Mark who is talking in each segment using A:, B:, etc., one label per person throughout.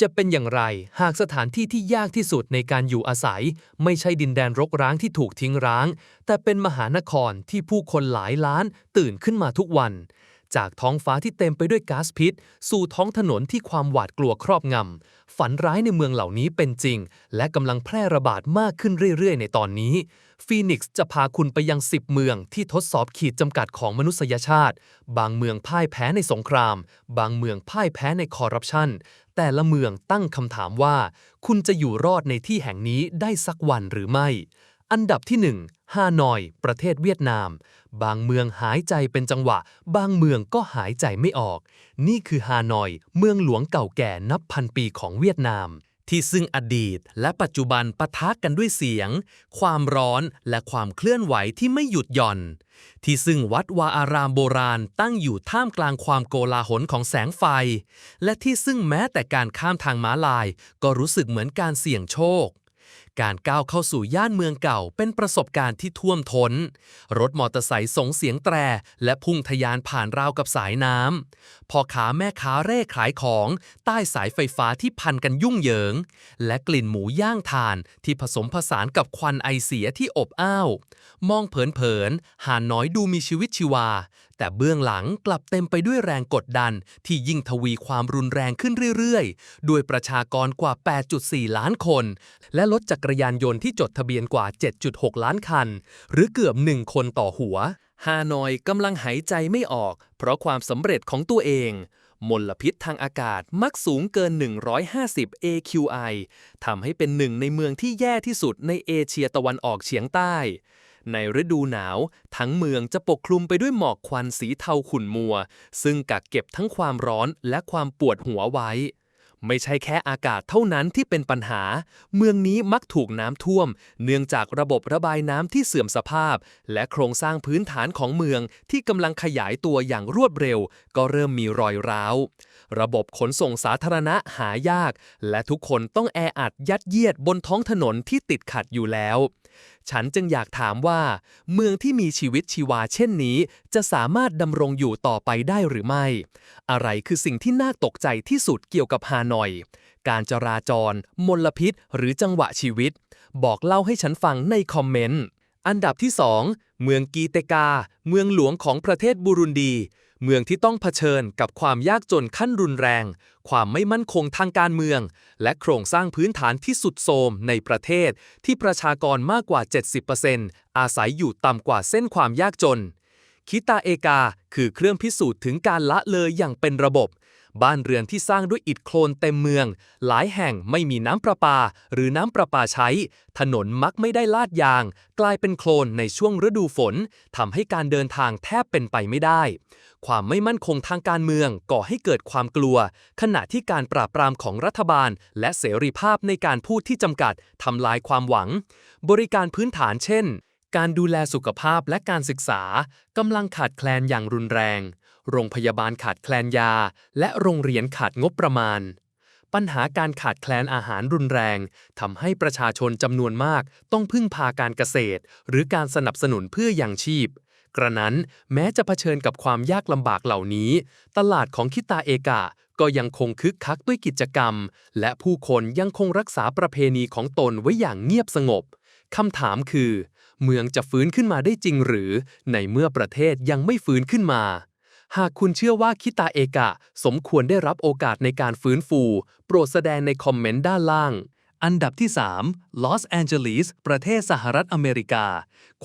A: จะเป็นอย่างไรหากสถานที่ที่ยากที่สุดในการอยู่อาศัย ไม่ใช่ดินแดนรกร้างที่ถูกทิ้งร้าง แต่เป็นมหานครที่ผู้คนหลายล้านตื่นขึ้นมาทุกวัน จากท้องฟ้าที่เต็มไปด้วยก๊าซพิษ สู่ท้องถนนที่ความหวาดกลัวครอบงำ ฝันร้ายในเมืองเหล่านี้เป็นจริง และกำลังแพร่ระบาดมากขึ้นเรื่อย ๆ ในตอนนี้ ฟีนิกซ์จะพาคุณไปยัง 10 เมืองที่ทดสอบขีดจำกัดของมนุษยชาติ บางเมืองพ่ายแพ้ในสงคราม บางเมืองพ่ายแพ้ในคอร์รัปชัน แต่ละเมืองตั้งคำถามว่า คุณจะอยู่รอดในที่แห่งนี้ได้สักวันหรือไม่ อันดับที่ 1 ฮานอย ประเทศเวียดนาม บางเมืองหายใจเป็นจังหวะ บางเมืองก็หายใจไม่ออก นี่คือฮานอย เมืองหลวงเก่าแก่นับพันปีของเวียดนาม ที่ซึ่งอดีตและปัจจุบันปะทะกันด้วยเสียง ความร้อนและความเคลื่อนไหวที่ไม่หยุดหย่อน ที่ซึ่งวัดวาอารามโบราณตั้งอยู่ท่ามกลางความโกลาหลของแสงไฟ และที่ซึ่งแม้แต่การข้ามทางม้าลาย ก็รู้สึกเหมือนการเสี่ยงโชค การก้าวเข้าสู่ย่านเมืองเก่าเป็นประสบการณ์ที่ท่วมท้น รถมอเตอร์ไซค์ส่งเสียงแตร และพุ่งทะยานผ่านราวกับสายน้ำพ่อค้าแม่ค้าเร่ขายของ ใต้สายไฟฟ้าที่พันกันยุ่งเหยิง และกลิ่นหมูย่างทานที่ผสมผสานกับควันไอเสียที่อบอ้าว มองเผินๆหาดน้อยดูมีชีวิตชีวา แต่เบื้องหลังกลับเต็มไปด้วยแรงกดดัน ที่ยิ่งทวีความรุนแรงขึ้นเรื่อยๆ ด้วยประชากรกว่า 8.4 ล้านคน และรถจักรยานยนต์ที่จดทะเบียนกว่า 7.6 ล้านคัน หรือเกือบ 1 คนต่อหัว ฮานอยกำลังหายใจไม่ออก เพราะความสำเร็จของตัวเองมลพิษทางอากาศมักสูงเกิน 150 AQI ทำให้เป็นหนึ่งในเมืองที่แย่ที่สุดในเอเชียตะวันออกเฉียงใต้ ในฤดูหนาว ทั้งเมืองจะปกคลุมไปด้วยหมอกควันสีเทาขุ่นมัว ซึ่งกักเก็บทั้งความร้อนและความปวดหัวไว้ ไม่ใช่แค่อากาศเท่านั้นที่เป็นปัญหา เมืองนี้มักถูกน้ำท่วม เนื่องจากระบบระบายน้ำที่เสื่อมสภาพ และโครงสร้างพื้นฐานของเมืองที่กำลังขยายตัวอย่างรวดเร็ว ก็เริ่มมีรอยร้าวระบบขนส่งสาธารณะหายาก และทุกคนต้องแออัดยัดเยียดบนท้องถนนที่ติดขัดอยู่แล้ว ฉันจึงอยากถามว่า เมืองที่มีชีวิตชีวาเช่นนี้ จะสามารถดำรงอยู่ต่อไปได้หรือไม่ อะไรคือสิ่งที่น่าตกใจที่สุดเกี่ยวกับฮานอย การจราจร มลพิษ หรือจังหวะชีวิต บอกเล่าให้ฉันฟังในคอมเมนต์ อันดับที่ 2 เมืองกีเตกา เมืองหลวงของประเทศบุรุนดี เมืองที่ต้องเผชิญกับความยากจนขั้นรุนแรง ความไม่มั่นคงทางการเมือง และโครงสร้างพื้นฐานที่สุดโทมในประเทศ ที่ประชากรมากกว่า 70%อาศัยอยู่ต่ำกว่าเส้นความยากจน คิตาเอกาคือเครื่องพิสูจน์ถึงการละเลยอย่างเป็นระบบ บ้านเรือนที่สร้างด้วยอิฐโคลนเต็มเมือง หลายแห่งไม่มีน้ำประปา หรือน้ำประปาใช้ ถนนมักไม่ได้ลาดยาง กลายเป็นโคลนในช่วงฤดูฝนทำให้การเดินทางแทบเป็นไปไม่ได้ ความไม่มั่นคงทางการเมืองก่อให้เกิดความกลัว ขณะที่การปราบปรามของรัฐบาล และเสรีภาพในการพูดที่จำกัดทำลายความหวัง บริการพื้นฐานเช่นการดูแลสุขภาพและการศึกษากำลังขาดแคลนอย่างรุนแรง โรงพยาบาลขาดแคลนยา และโรงเรียนขาดงบประมาณ ปัญหาการขาดแคลนอาหารรุนแรงทำให้ประชาชนจำนวนมากต้องพึ่งพาการเกษตร หรือการสนับสนุนเพื่อยังชีพ กระนั้นแม้จะเผชิญกับความยากลำบากเหล่านี้ ตลาดของคิตาเอกะก็ยังคงคึกคักด้วยกิจกรรม และผู้คนยังคงรักษาประเพณีของตนไว้อย่างเงียบสงบคำถามคือ เมืองจะฟื้นขึ้นมาได้จริงหรือ ในเมื่อประเทศยังไม่ฟื้นขึ้นมา หากคุณเชื่อว่าคิตาเอกะ สมควรได้รับโอกาสในการฟื้นฟู โปรดแสดงในคอมเมนต์ด้านล่าง อันดับที่ 3 ลอสแอนเจลิส ประเทศสหรัฐอเมริกา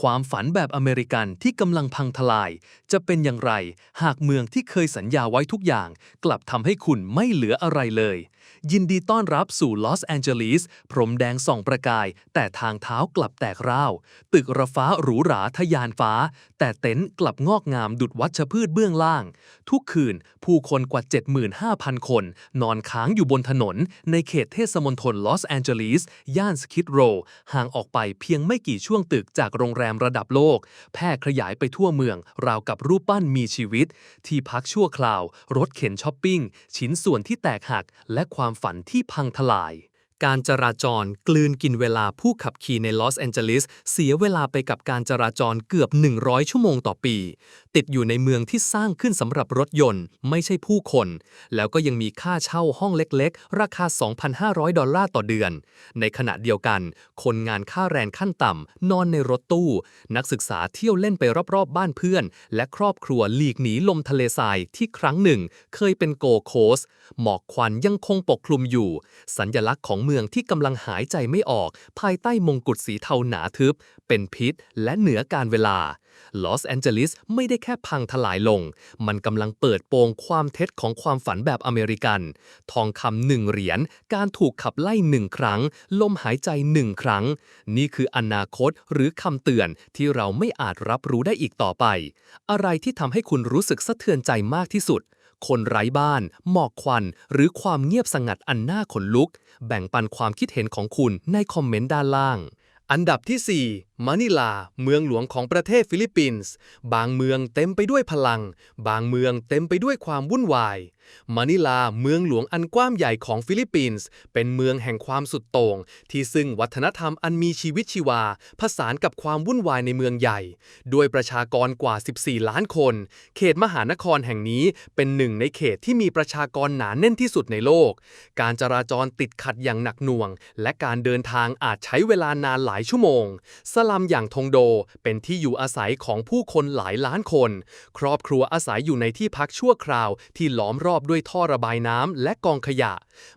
A: ความฝันแบบอเมริกันที่กำลังพังทลาย จะเป็นอย่างไร หากเมืองที่เคยสัญญาไว้ทุกอย่าง กลับทำให้คุณไม่เหลืออะไรเลย ยินดีต้อนรับสู่ลอสแอนเจลิส พรมแดงส่องประกาย แต่ทางเท้ากลับแตกร้าว ตึกระฟ้าหรูหราทะยานฟ้า แต่เต็นท์กลับงอกงามดุดวัชพืชเบื้องล่าง ทุกคืนผู้คนกว่า 75,000 คน นอนค้างอยู่บนถนน ในเขตเทศมนตรลอสแอนเจลิส ย่านสคิดโร ห่างออกไปเพียงไม่กี่ช่วงตึกจากโรงแรมระดับโลก แพร่ขยายไปทั่วเมือง ราวกับรูปปั้นมีชีวิต ที่พักชั่วคราว รถเข็นช้อปปิ้ง ชิ้นส่วนที่แตกหัก และความฝันที่พังทลาย การจราจรกลืนกินเวลาผู้ขับขี่ในลอสแอนเจลิสเสียเวลาไปกับการจราจรเกือบ 100 ชั่วโมงต่อปี ติดอยู่ในเมืองที่สร้างขึ้นสำหรับรถยนต์ ไม่ใช่ผู้คน แล้วก็ยังมีค่าเช่าห้องเล็กๆ ราคา 2,500 ดอลลาร์ต่อเดือน ในขณะเดียวกัน คนงานค่าแรงขั้นต่ำนอนในรถตู้ นักศึกษาเที่ยวเล่นไปรอบๆ บ้านเพื่อน และครอบครัวหลีกหนีลมทะเลทรายที่ครั้งหนึ่ง เคยเป็นโกโคสหมอกควันยังคงปกคลุมอยู่ สัญลักษณ์ของเมืองที่กำลังหายใจไม่ออก ภายใต้มงกุฎสีเทาหนาทึบ เป็นพิษและเหนือการเวลา ลอสแอนเจลิสไม่ได้แค่พังทลายลง มันกำลังเปิดโปงความเท็จของความฝันแบบอเมริกัน ทองคำหนึ่งเหรียญ การถูกขับไล่หนึ่งครั้ง ลมหายใจหนึ่งครั้ง นี่คืออนาคตหรือคำเตือนที่เราไม่อาจรับรู้ได้อีกต่อไป อะไรที่ทำให้คุณรู้สึกสะเทือนใจมากที่สุด คนไร้บ้าน หมอกควัน หรือความเงียบสงัดอันน่าขนลุก แบ่งปันความคิดเห็นของคุณในคอมเมนต์ด้านล่าง อันดับที่ 4มะนิลา เมืองหลวงของประเทศฟิลิปปินส์ บางเมืองเต็มไปด้วยพลัง บางเมืองเต็มไปด้วยความวุ่นวาย มะนิลาเมืองหลวงอันกว้างใหญ่ของฟิลิปปินส์เป็นเมืองแห่งความสุดโต่งที่ซึ่งวัฒนธรรมอันมีชีวิตชีวา ผสานกับความวุ่นวายในเมืองใหญ่ ด้วยประชากรกว่า 14 ล้านคน เขตมหานครแห่งนี้เป็นหนึ่งในเขตที่มีประชากรหนาแน่นที่สุดในโลก การจราจรติดขัดอย่างหนักหน่วง และการเดินทางอาจใช้เวลานานหลายชั่วโมง สลัมอย่างทงโดเป็นที่อยู่อาศัยของผู้คนหลายล้านคน ครอบครัวอาศัยอยู่ในที่พักชั่วคราวที่ล้อมรอบอบด้วยท่อระบายน้ำและกองขยะ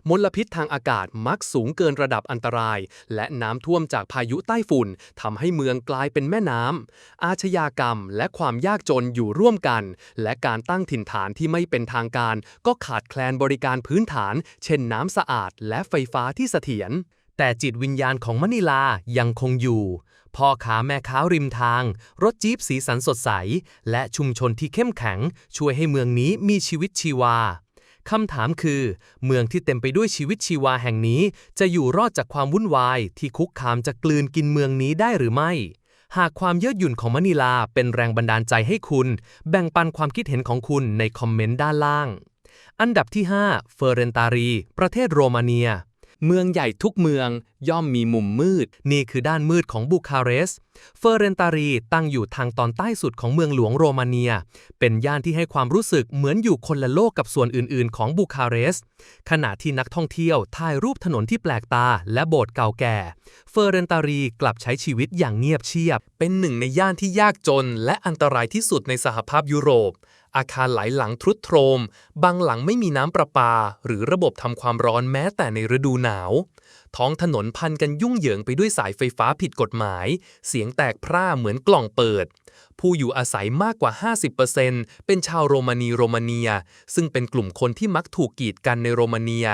A: มลพิษทางอากาศมักสูงเกินระดับอันตราย และน้ำท่วมจากพายุใต้ฝุ่นทำให้เมืองกลายเป็นแม่น้ำอาชญากรรม และความยากจนอยู่ร่วมกัน และการตั้งถิ่นฐานที่ไม่เป็นทางการ ก็ขาดแคลนบริการพื้นฐาน เช่นน้ำสะอาดและไฟฟ้าที่เสถียร แต่จิตวิญญาณของมะนิลายังคงอยู่พ่อค้าแม่ค้าริมทาง รถจี๊ปสีสันสดใส และชุมชนที่เข้มแข็ง ช่วยให้เมืองนี้มีชีวิตชีวาคำถามคือ เมืองที่เต็มไปด้วยชีวิตชีวาแห่งนี้ จะอยู่รอดจากความวุ่นวาย ที่คุกคามจะกลืนกินเมืองนี้ได้หรือไม่ หากความเยือกหยุ่นของมะนิลาเป็นแรงบันดาลใจให้คุณ แบ่งปันความคิดเห็นของคุณในคอมเมนต์ด้านล่าง อันดับที่ 5 เฟอร์เรนตารี ประเทศโรมาเนีย เมืองใหญ่ทุกเมืองย่อมมีมุมมืด นี่คือด้านมืดของบูคาเรสต์เฟอร์เรนตารีตั้งอยู่ทางตอนใต้สุดของเมืองหลวงโรมาเนีย เป็นย่านที่ให้ความรู้สึกเหมือนอยู่คนละโลกกับส่วนอื่นๆ ของบูคาเรสต์ขณะที่นักท่องเที่ยวถ่ายรูปถนนที่แปลกตาและโบสถ์เก่าแก่ เฟอร์เรนตารีกลับใช้ชีวิตอย่างเงียบเชียบ เป็นหนึ่งในย่านที่ยากจนและอันตรายที่สุดในสหภาพยุโรป อาคารหลายหลังทรุดโทรม บางหลังไม่มีน้ำประปา หรือระบบทำความร้อนแม้แต่ในฤดูหนาว ท้องถนนพันกันยุ่งเหยิงไปด้วยสายไฟฟ้าผิดกฎหมาย เสียงแตกพร่าเหมือนกล่องเปิด ผู้อยู่อาศัยมากกว่า 50%เป็นชาวโรมานีโรมาเนีย ซึ่งเป็นกลุ่มคนที่มักถูกกีดกันในโรมาเนีย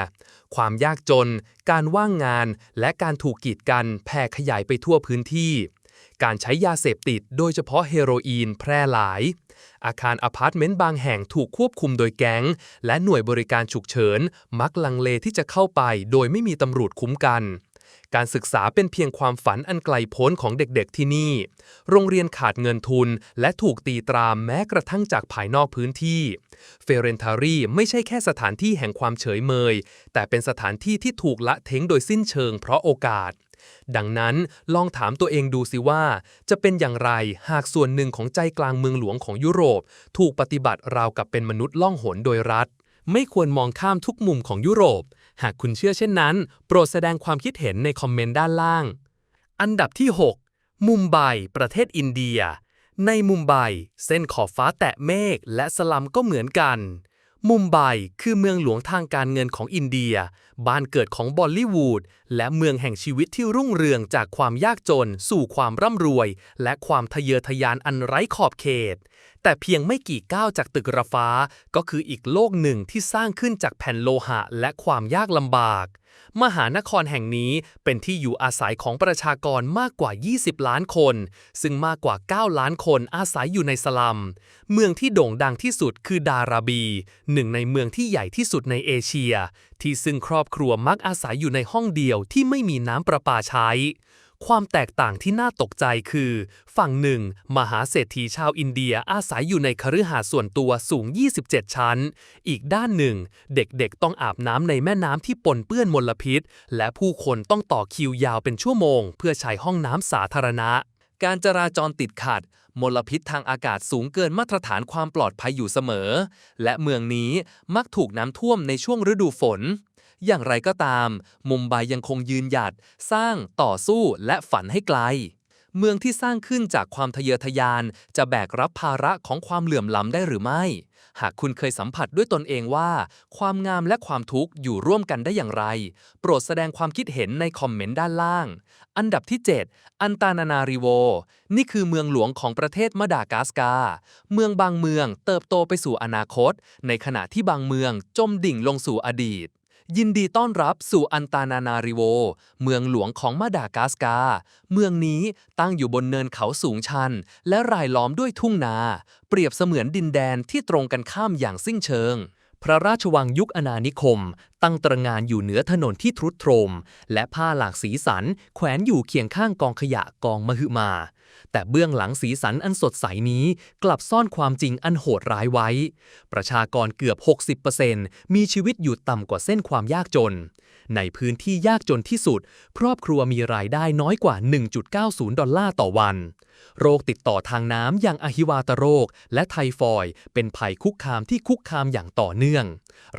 A: ความยากจน การว่างงาน และการถูกกีดกันแผ่ขยายไปทั่วพื้นที่ การใช้ยาเสพติดโดยเฉพาะเฮโรอีนแพร่หลาย อาคารอพาร์ตเมนต์บางแห่งถูกควบคุมโดยแก๊ง และหน่วยบริการฉุกเฉิน มักลังเลที่จะเข้าไป โดยไม่มีตำรวจคุ้มกัน การศึกษาเป็นเพียงความฝันอันไกลโพ้นของเด็กๆที่นี่ โรงเรียนขาดเงินทุน และถูกตีตราแม้กระทั่งจากภายนอกพื้นที่ เฟเรนทารีไม่ใช่แค่สถานที่แห่งความเฉยเมย แต่เป็นสถานที่ที่ถูกละเท้งโดยสิ้นเชิงเพราะโอกาส ดังนั้นลองถามตัวเองดูสิว่า จะเป็นอย่างไรหากส่วนหนึ่งของใจกลางเมืองหลวงของยุโรป ถูกปฏิบัติราวกับเป็นมนุษย์ล่องหนโดยรัฐ ไม่ควรมองข้ามทุกมุมของยุโรป หากคุณเชื่อเช่นนั้น โปรดแสดงความคิดเห็นในคอมเมนต์ด้านล่าง อันดับที่ 6 มุมไบประเทศอินเดีย ในมุมไบเส้นขอบฟ้าแตะเมฆและสลัมก็เหมือนกัน มุมไบคือเมืองหลวงทางการเงินของอินเดีย บ้านเกิดของบอลลีวูด และเมืองแห่งชีวิตที่รุ่งเรืองจากความยากจน สู่ความร่ำรวย และความทะเยอทะยานอันไร้ขอบเขต แต่เพียงไม่กี่ก้าวจากตึกระฟ้า ก็คืออีกโลกหนึ่งที่สร้างขึ้นจากแผ่นโลหะและความยากลำบาก มหานครแห่งนี้เป็นที่อยู่อาศัยของประชากรมากกว่า 20 ล้านคน ซึ่งมากกว่า 9 ล้านคนอาศัยอยู่ในสลัม เมืองที่โด่งดังที่สุดคือดาราบี หนึ่งในเมืองที่ใหญ่ที่สุดในเอเชีย ที่ซึ่งครอบครัวมักอาศัยอยู่ในห้องเดียวที่ไม่มีน้ำประปาใช้ ความแตกต่างที่น่าตกใจคือ ฝั่งหนึ่ง มหาเศรษฐีชาวอินเดียอาศัยอยู่ในคฤหาสน์ส่วนตัวสูง 27 ชั้น อีกด้านหนึ่ง เด็กๆ ต้องอาบน้ำในแม่น้ำที่ปนเปื้อนมลพิษ และผู้คนต้องต่อคิวยาวเป็นชั่วโมง เพื่อใช้ห้องน้ำสาธารณะ การจราจรติดขัด มลพิษทางอากาศสูงเกินมาตรฐานความปลอดภัยอยู่เสมอ และเมืองนี้มักถูกน้ำท่วมในช่วงฤดูฝน อย่างไรก็ตาม มุมไบยังคงยืนหยัด สร้างต่อสู้และฝันให้ไกล เมืองที่สร้างขึ้นจากความทะเยอทะยาน จะแบกรับภาระของความเหลื่อมล้ำได้หรือไม่ หากคุณเคยสัมผัสด้วยตนเองว่า ความงามและความทุกข์อยู่ร่วมกันได้อย่างไร โปรดแสดงความคิดเห็นในคอมเมนต์ด้านล่าง อันดับที่ 7 อันตานานาริโว นี่คือเมืองหลวงของประเทศมาดากัสการ์เมืองบางเมืองเติบโตไปสู่อนาคต ในขณะที่บางเมืองจมดิ่งลงสู่อดีต ยินดีต้อนรับสู่อันตานานาริโว เมืองหลวงของมาดากัสการ์เมืองนี้ตั้งอยู่บนเนินเขาสูงชัน และรายล้อมด้วยทุ่งนา เปรียบเสมือนดินแดนที่ตรงกันข้ามอย่างสิ้นเชิง พระราชวังยุคอาณานิคม ตั้งตระงานอยู่เหนือถนนที่ทรุดโทรม และผ้าหลากสีสัน แขวนอยู่เคียงข้างกองขยะกองมหึมา แต่เบื้องหลังสีสันอันสดใสนี้กลับซ่อนความจริงอันโหดร้ายไว้ ประชากรเกือบ 60%มีชีวิตอยู่ต่ำกว่าเส้นความยากจน ในพื้นที่ยากจนที่สุด ครอบครัวมีรายได้น้อยกว่า 1.90 ดอลลาร์ต่อวัน โรคติดต่อทางน้ำอย่างอหิวาตโรค และไทฟอยด์เป็นภัยคุกคามที่คุกคามอย่างต่อเนื่อง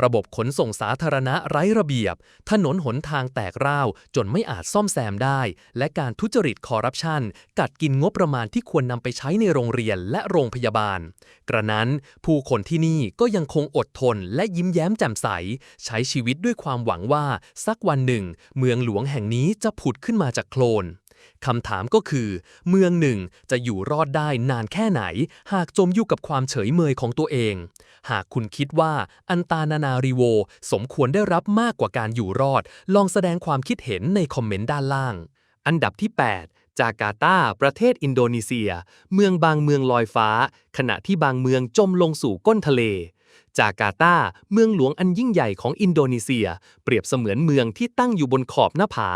A: ระบบขนส่งสาธารณะไร้ระเบียบ ถนนหนทางแตกร้าวจนไม่อาจซ่อมแซมได้ และการทุจริตคอร์รัปชันกัดกินงบประมาณที่ควรนำไปใช้ในโรงเรียนและโรงพยาบาล กระนั้นผู้คนที่นี่ก็ยังคงอดทนและยิ้มแย้มแจ่มใส ใช้ชีวิตด้วยความหวังว่า สักวันหนึ่ง เมืองหลวงแห่งนี้จะผุดขึ้นมาจากโคลนคำถามก็คือ เมืองหนึ่งจะอยู่รอดได้นานแค่ไหน หากจมอยู่กับความเฉยเมยของตัวเอง หากคุณคิดว่าอันตานานาริโว สมควรได้รับมากกว่าการอยู่รอด ลองแสดงความคิดเห็นในคอมเมนต์ด้านล่าง อันดับที่ 8 จาการ์ตา ประเทศอินโดนีเซีย เมืองบางเมืองลอยฟ้า ขณะที่บางเมืองจมลงสู่ก้นทะเล จาการ์ตา เมืองหลวงอันยิ่งใหญ่ของอินโดนีเซีย เปรียบเสมือนเมืองที่ตั้งอยู่บนขอบหน้าผา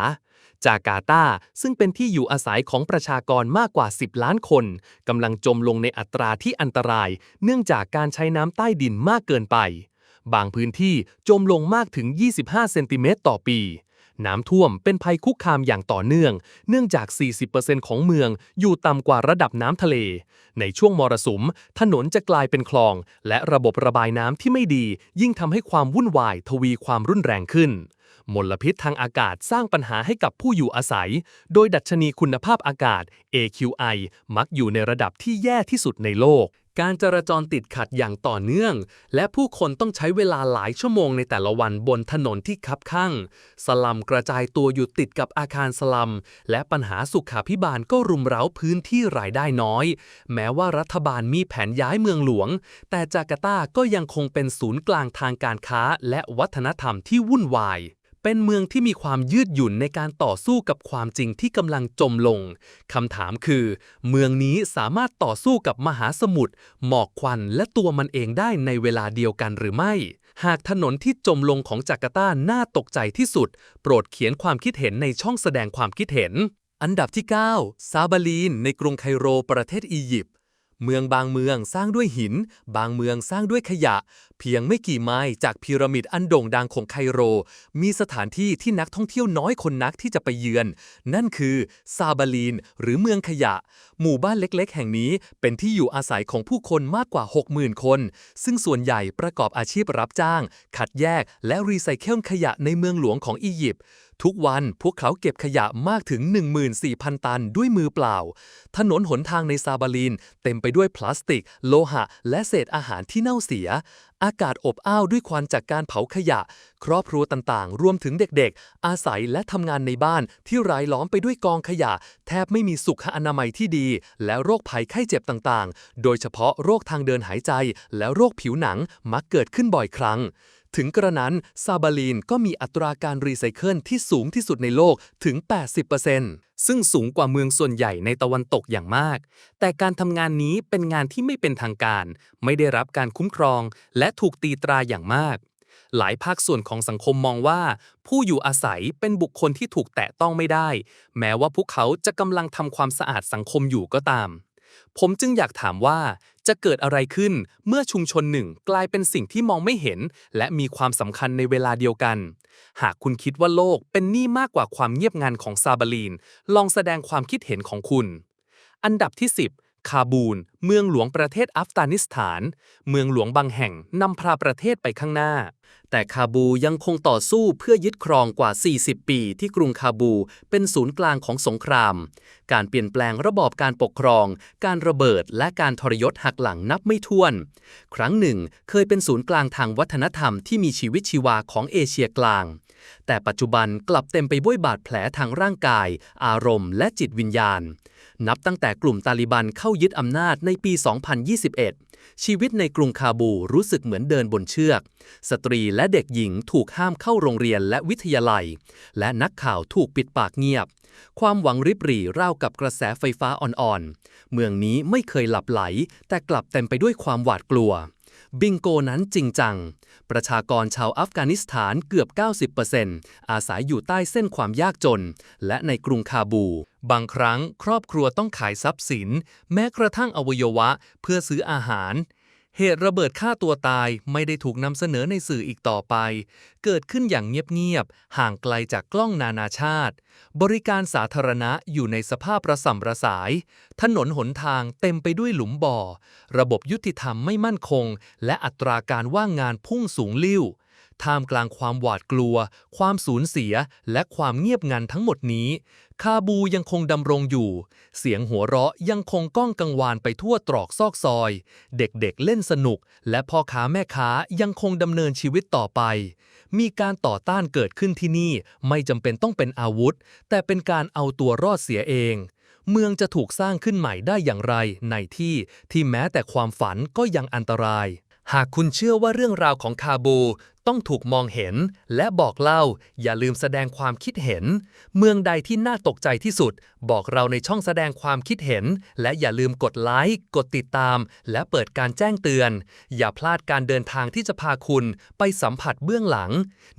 A: จาการ์ตา ซึ่งเป็นที่อยู่อาศัยของประชากรมากกว่า 10 ล้านคน กำลังจมลงในอัตราที่อันตราย เนื่องจากการใช้น้ำใต้ดินมากเกินไป บางพื้นที่จมลงมากถึง 25 เซนติเมตรต่อปี น้ำท่วมเป็นภัยคุกคามอย่างต่อเนื่อง เนื่องจาก 40%ของเมืองอยู่ต่ำกว่าระดับน้ำทะเล ในช่วงมรสุม ถนนจะกลายเป็นคลอง และระบบระบายน้ำที่ไม่ดี ยิ่งทำให้ความวุ่นวายทวีความรุนแรงขึ้น มลพิษทางอากาศสร้างปัญหาให้กับผู้อยู่อาศัย โดยดัชนีคุณภาพอากาศ AQI มักอยู่ในระดับที่แย่ที่สุดในโลก การจราจรติดขัดอย่างต่อเนื่อง และผู้คนต้องใช้เวลาหลายชั่วโมงในแต่ละวันบนถนนที่คับข้าง สลัมกระจายตัวอยู่ติดกับอาคารสลัม และปัญหาสุขาพิบาลก็รุมเร้าพื้นที่รายได้น้อย แม้ว่ารัฐบาลมีแผนย้ายเมืองหลวง แต่จาการ์ตาก็ยังคงเป็นศูนย์กลางทางการค้าและวัฒนธรรมที่วุ่นวาย เป็นเมืองที่มีความยืดหยุ่นในการต่อสู้กับความจริงที่กำลังจมลง คำถามคือ เมืองนี้สามารถต่อสู้กับมหาสมุทร หมอกควันและตัวมันเองได้ในเวลาเดียวกันหรือไม่ หากถนนที่จมลงของจาการ์ตาน่าตกใจที่สุด โปรดเขียนความคิดเห็นในช่องแสดงความคิดเห็น อันดับที่ 9 ซาบาลีน ในกรุงไคโรประเทศอียิปต์ เมืองบางเมืองสร้างด้วยหิน บางเมืองสร้างด้วยขยะ เพียงไม่กี่ไมล์จากพีระมิดอันโด่งดังของไคโร มีสถานที่ที่นักท่องเที่ยวน้อยคนนักที่จะไปเยือน นั่นคือซาบาลีน หรือเมืองขยะ หมู่บ้านเล็กๆ แห่งนี้เป็นที่อยู่อาศัยของผู้คนมากกว่า 60,000 คน ซึ่งส่วนใหญ่ประกอบอาชีพรับจ้างคัดแยกและรีไซเคิลขยะในเมืองหลวงของอียิปต์ ทุกวันพวกเขาเก็บขยะมากถึง 14,000 ตันด้วยมือเปล่า ถนนหนทางในซาบาลีน เต็มไปด้วยพลาสติก โลหะ และเศษอาหารที่เน่าเสีย อากาศอบอ้าวด้วยควันจากการเผาขยะ ครอบครัวต่างๆ รวมถึงเด็กๆ อาศัยและทำงานในบ้านที่รายล้อมไปด้วยกองขยะ แทบไม่มีสุขอนามัยที่ดี และโรคภัยไข้เจ็บต่างๆ โดยเฉพาะโรคทางเดินหายใจ และโรคผิวหนังมักเกิดขึ้นบ่อยครั้ง ถึงกระนั้นซาบาลีนก็มีอัตราการรีไซเคิลที่สูงที่สุดในโลกถึง 80%ซึ่งสูงกว่าเมืองส่วนใหญ่ในตะวันตกอย่างมาก แต่การทำงานนี้เป็นงานที่ไม่เป็นทางการ ไม่ได้รับการคุ้มครอง และถูกตีตราอย่างมาก
B: หลายภาคส่วนของสังคมมองว่า ผู้อยู่อาศัยเป็นบุคคลที่ถูกแตะต้องไม่ได้ แม้ว่าพวกเขาจะกำลังทำความสะอาดสังคมอยู่ก็ตาม ผมจึงอยากถามว่าจะเกิดอะไรขึ้นเมื่อชุมชนหนึ่งกลายเป็นสิ่งที่มองไม่เห็น และมีความสำคัญในเวลาเดียวกัน หากคุณคิดว่าโลกเป็นหนี้มากกว่าความเงียบงันของซาบาลีน ลองแสดงความคิดเห็นของคุณ อันดับที่ 10 คาบูล เมืองหลวงประเทศอัฟกานิสถาน เมืองหลวงบางแห่งนำพาประเทศไปข้างหน้า แต่คาบูยังคงต่อสู้เพื่อยึดครองกว่า 40 ปีที่กรุงคาบูเป็นศูนย์กลางของสงคราม การเปลี่ยนแปลงระบอบการปกครอง การระเบิดและการทรยศหักหลังนับไม่ถ้วน ครั้งหนึ่งเคยเป็นศูนย์กลางทางวัฒนธรรมที่มีชีวิตชีวาของเอเชียกลาง แต่ปัจจุบันกลับเต็มไปด้วยบาดแผลทางร่างกาย อารมณ์และจิตวิญญาณ นับตั้งแต่กลุ่มตาลิบันเข้ายึดอำนาจในปี 2021 ชีวิตในกรุงคาบูรู้สึกเหมือนเดินบนเชือก สตรีและเด็กหญิงถูกห้ามเข้าโรงเรียนและวิทยาลัย และนักข่าวถูกปิดปากเงียบ ความหวังริบหรี่ราวกับกระแสไฟฟ้าอ่อนๆ เมืองนี้ไม่เคยหลับไหล แต่กลับเต็มไปด้วยความหวาดกลัว บิงโกนั้นจริงจัง ประชากรชาวอัฟกานิสถานเกือบ 90%อาศัยอยู่ใต้เส้นความยากจน และในกรุงคาบู บางครั้งครอบครัวต้องขายทรัพย์สิน แม้กระทั่งอวัยวะเพื่อซื้ออาหาร เหตุระเบิดฆ่าตัวตายไม่ได้ถูกนำเสนอในสื่ออีกต่อไป เกิดขึ้นอย่างเงียบๆ ห่างไกลจากกล้องนานาชาติ บริการสาธารณะอยู่ในสภาพระส่ำระสาย ถนนหนทางเต็มไปด้วยหลุมบ่อ ระบบยุติธรรมไม่มั่นคง และอัตราการว่างงานพุ่งสูงลิ่ว ท่ามกลางความหวาดกลัว ความสูญเสีย และความเงียบงันทั้งหมดนี้ คาบูยังคงดำรงอยู่ เสียงหัวเราะยังคงก้องกังวานไปทั่วตรอกซอกซอย เด็กๆเล่นสนุก และพ่อค้าแม่ค้ายังคงดำเนินชีวิตต่อไป มีการต่อต้านเกิดขึ้นที่นี่ไม่จำเป็นต้องเป็นอาวุธ แต่เป็นการเอาตัวรอดเสียเองเมืองจะถูกสร้างขึ้นใหม่ได้อย่างไรในที่ที่แม้แต่ความฝันก็ยังอันตราย หากคุณเชื่อว่าเรื่องราวของคาบูต้องถูกมองเห็น และบอกเล่า อย่าลืมแสดงความคิดเห็น เมืองใดที่น่าตกใจที่สุด บอกเราในช่องแสดงความคิดเห็น และอย่าลืมกดไลค์ กดติดตาม และเปิดการแจ้งเตือน อย่าพลาดการเดินทางที่จะพาคุณไปสัมผัสเบื้องหลัง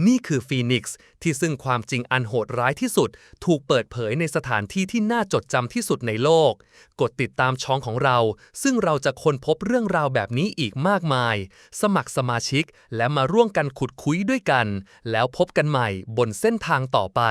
B: นี่คือฟีนิกซ์ที่ซึ่งความจริงอันโหดร้ายที่สุด ถูกเปิดเผยในสถานที่ที่น่าจดจำที่สุดในโลก กดติดตามช่องของเรา ซึ่งเราจะค้นพบเรื่องราวแบบนี้อีกมากมาย สมัครสมาชิกและมาร่วมกันขุดคุยด้วยกัน แล้วพบกันใหม่บนเส้นทางต่อไป